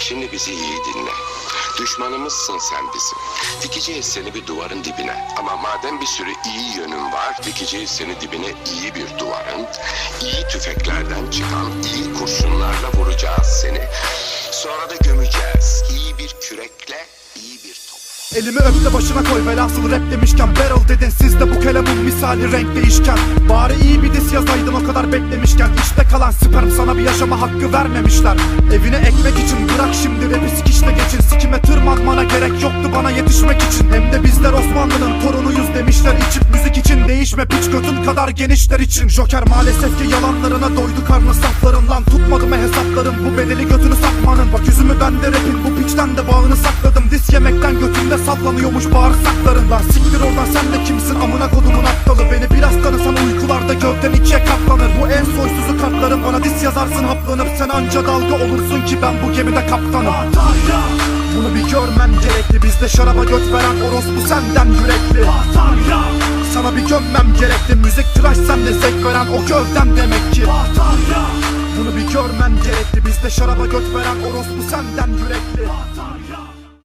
Şimdi bizi iyi dinle. Düşmanımızsın sen bizim. Dikeceğiz seni bir duvarın dibine. Ama madem bir sürü iyi yönün var, dikeceğiz seni dibine iyi bir duvarın. iyi tüfeklerden çıkan iyi kurşunlarla vuracağız seni. Sonra da gömeceğiz. İyi bir kürekle, iyi bir. Elimi öp de başına koy velhasıl rap demişken Barrel dedin siz de bu kelamın misali renk değişken Bari yazaydın o kadar beklemişken İşte kalan sperm sana bir yaşama hakkı vermemişler. Evine ekmek için bırak şimdi rapi sikişle geçin. Sikime tırmanmana gerek yoktu bana yetişmek için. Hem de bizler Osmanlı'nın torunuyuz demişler. İçip müzik için Değişme piç götün kadar genişler için. Joker maalesef ki yalanlarına doydu karnı saflarından Tutmadı mı hesaplarım bu bedeli götünü satmanın. Bak yüzümü ben de rapin. Bu piçten de bağını sakladım. Dis yemekten götünde sallanıyormuş bağırsakların. Lan siktir oradan Biraz tanısan uykularda gövden ikiye katlanır. Bu en soysuzu kartlarım bana dis yazarsın haplanıp Sen anca dalga olursun ki ben bu gemide kaptanım. Bunu bir görmem gerekli. Bizde şaraba göt veren orospu senden yürekli. Sana bir gömmem gerekli. Müzik tıraş sende zevk veren o gövdem demek ki. Bunu bir görmem gerekli. Bizde şaraba göt veren orospu senden yürekli